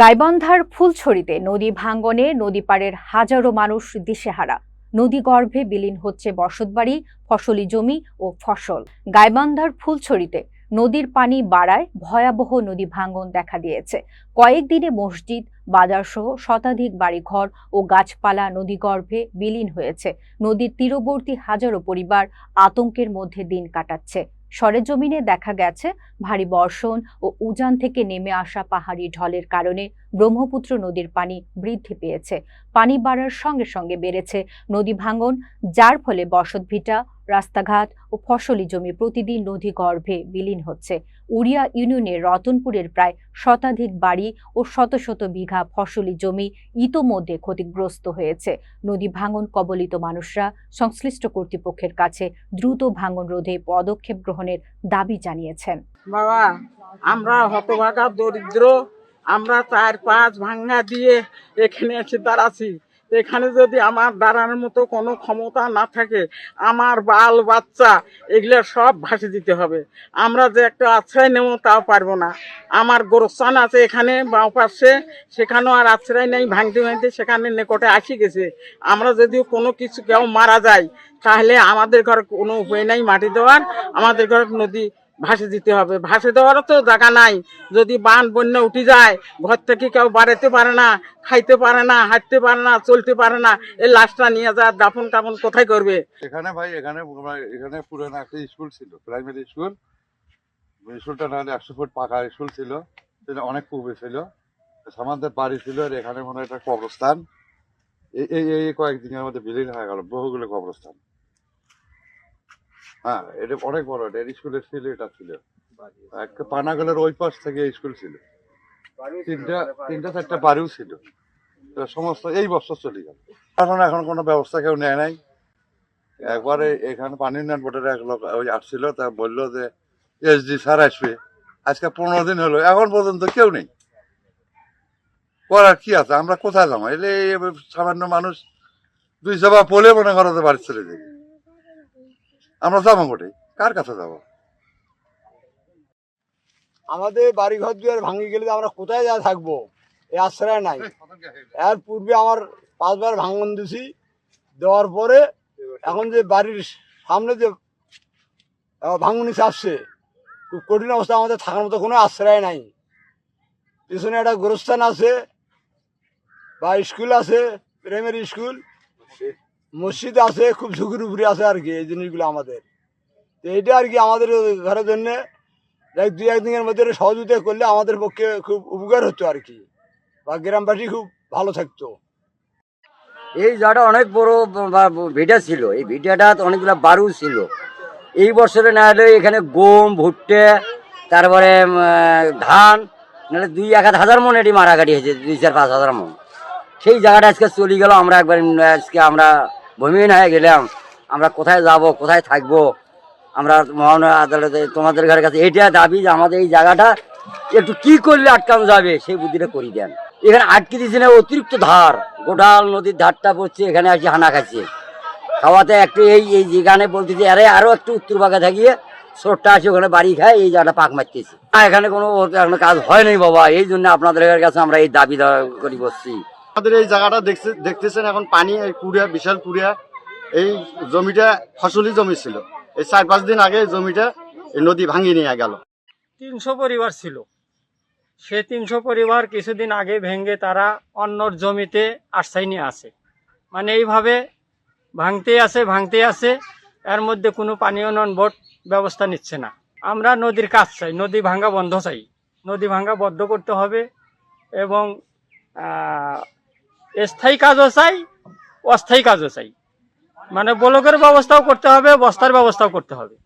গাইবান্ধার ফুলছড়িতে নদী ভাঙ্গনে নদী পাড়ের হাজারো মানুষ দিশেহারা। নদী গর্ভে বিলীন হচ্ছে বসতবাড়ি ফসলি জমি ও ফসল। গাইবান্ধার ফুলছড়িতে নদীর পানি বাড়ায় ভয়াবহ নদী ভাঙ্গন দেখা দিয়েছে। কয়েকদিনে মসজিদ বাজারসহ শতাধিক বাড়িঘর ও গাছপালা নদীগর্ভে বিলীন হয়েছে। নদীর তীরবর্তী হাজারো পরিবার আতঙ্কের মধ্যে দিন কাটাচ্ছে। সরেজমিনে দেখা গেছে ভারী বর্ষণ ও উজান থেকে নেমে আসা পাহাড়ি ঢলের কারণে ব্রহ্মপুত্র নদীর পানি বৃদ্ধি পেয়েছে। পানি বাড়ার সঙ্গে সঙ্গে বেড়েছে নদী ভাঙন, যার ফলে বসতভিটা, রাস্তাঘাট ও ফসলি জমি প্রতিদিন নদী গর্ভে বিলীন হচ্ছে। উড়িয়া ইউনিয়নের রতনপুরের প্রায় শতাধিক বাড়ি ও শত শত বিঘা ফসলি জমি ইতোমধ্যে ক্ষতিগ্রস্ত হয়েছে। নদী ভাঙন কবলিত মানুষরা, সংশ্লিষ্ট কর্তৃপক্ষের কাছে দ্রুত ভাঙন রোধে পদক্ষেপ গ্রহণের দাবি জানিয়েছেন। বাবা, আমরা হতভাগা, দরিদ্র, আমরা চার পাঁচ ভাঙ্গা দিয়ে এখানে এসে দাঁড়াছি। এখানে যদি আমার দাঁড়ানোর মতো কোনো ক্ষমতা না থাকে, আমার বাল, বাচ্চা, এগুলো সব ভাসে দিতে হবে। আমরা যে একটা আশ্রয় নেব তাও পারব না। আমার গোরস্থান আছে এখানে, বাঁ পাশে, সেখানেও আর আশ্রয় নেই, ভাঙতে ভাঙতে সেখানে নিকটে আসি গেছে। আমরা যদি কোনো কিছু কেউ মারা যায়, তাহলে আমাদের ঘরে কোনো উপায় নাই মাটি দেওয়ার, আমাদের ঘর নদী ভাসে দিতে হবে। ভাসে দেওয়ারও তো জায়গা নাই। যদি বান, বন্যা উঠে যায়, ঘর থেকে কেউ বাড়াতে পারে না, খাইতে পারে না, হাঁটতে পারে না, চলতে পারে না, এই লাশটা নিয়ে যা, দাফন টাফন কোথায় করবে? এখানে ভাই, এখানে এখানে পুরানো একটা স্কুল ছিল প্রাইমারি স্কুল স্কুলটা নাহলে একশো ফুট পাকা স্কুল ছিল, সেটা অনেক পূর্বে ছিল। আমাদের বাড়ি ছিল, আর এখানে মনে হয় একটা কবরস্থান। এই এই কয়েকদিনের মধ্যে বিলীন হয়ে গেল, বহুগুলো কবরস্থান। হ্যাঁ এটা অনেক বড় এটা স্কুলের ছিল। এটা ছিল। একটা পানাগলের ওই পাশ থেকে স্কুল ছিল। তিনটা তিনটা চারটা বাড়িও ছিল। তো সমস্ত এই বছর চলে গেল। এখন এখন কোনো ব্যবস্থা কেউ নেয় নাই। একবারে এখানে পানি উন্নয়ন বোর্ডের এক লোক ওই আসছিল তা বলল যে এসডি স্যার আসবে। আজকে পনেরো দিন হলো এখন পর্যন্ত কেউ নেই। করার কি আছে? আমরা কোথায় যাব? এলে সামান্য মানুষ দুই সভা বলে মনে করো বাড়ি চলে যাবে। আমরা যাব কোটে কার কাছে যাব? আমাদের বাড়ি ঘর দুয়ার ভাঙি গেলে আমরা কোথায় যা থাকব? এই আশ্রয় নাই। এর পূর্বে আমার পাঁচবার ভাঙন দিছি। দেওয়ার পরে এখন যে বাড়ির সামনে যে ভাঙনি আসছে, খুব কঠিন অবস্থা। আমাদের থাকার মতো কোনো আশ্রয় নাই। পিছনে একটা গোরস্থান আছে, বা স্কুল আছে প্রাইমারি স্কুল। মসজিদ আছে, খুব ঝুঁকির উপরে আছে আর কি, এই জিনিসগুলো আমাদের। তো এইটা আর কি আমাদের ঘরের জন্যে এক দুই একদিনের মধ্যে সহযোগিতা করলে আমাদের পক্ষে খুব উপকার হতো আর কি, বা গ্রামবাসী খুব ভালো থাকতো। এই জায়গাটা অনেক বড় ভিটা ছিল, এই ভিটাটা অনেকগুলো বারু ছিল। এই বছরে না হলে এখানে গম, ভুট্টে, তারপরে ধান, নাহলে দুই এক হাজার মন এটি মারাকাটি হয়েছে, দুই চার পাঁচ হাজার মন। সেই জায়গাটা আজকে চলে গেল, আমরা একবার আজকে আমরা ভূমিহীন হয়ে গেলাম। আমরা কোথায় যাব, কোথায় থাকব? আমরা মহান আদালতে তোমাদের ঘরের কাছে এটা দাবি যে আমাদের এই জায়গাটা একটু কি করলে আটকানো যাবে, সেই বুদ্ধিটা করি দেন। এখানে আটকে দিয়েছে না, অতিরিক্ত ধার। গোটাল নদীর ধারটা পড়ছে, এখানে আসি হানা খাচ্ছে। খাওয়াতে একটু এই এই যেখানে বলতেছে, আরে আরও একটু উত্তর বাগা থাকিয়ে ছোট্ট আসে ওখানে বাড়ি খায়, এই জায়গাটা পাক মারতেছে। এখানে কোনো কাজ হয় নাই বাবা, এই জন্য আপনাদের কাছে আমরা এই দাবি করি বসছি। আমাদের এই জায়গাটা দেখছে, দেখতেছেন এখন পানি, এই কুড়িয়া, বিশাল কুড়িয়া, এই জমিটা ফসলি জমি ছিল। এই চার পাঁচ দিন আগে জমিটা নদী ভাঙিয়ে নিয়ে গেল। তিনশো পরিবার ছিল। সে তিনশো পরিবার কিছুদিন আগে ভেঙে তারা অন্যর জমিতে আশ্রয় আসে। মানে এইভাবে ভাঙতে আসে ভাঙতে আসে, এর মধ্যে কোনো পানি উন্নয়ন বোর্ড ব্যবস্থা নিচ্ছে না। আমরা নদীর কাজ চাই, নদী ভাঙ্গা বন্ধ চাই। নদী ভাঙ্গা বন্ধ করতে হবে এবং স্থায়ী কাজও চাই অস্থায়ী কাজও চাই মানে ব্লকের ব্যবস্থাও করতে হবে, বস্তার ব্যবস্থাও করতে হবে।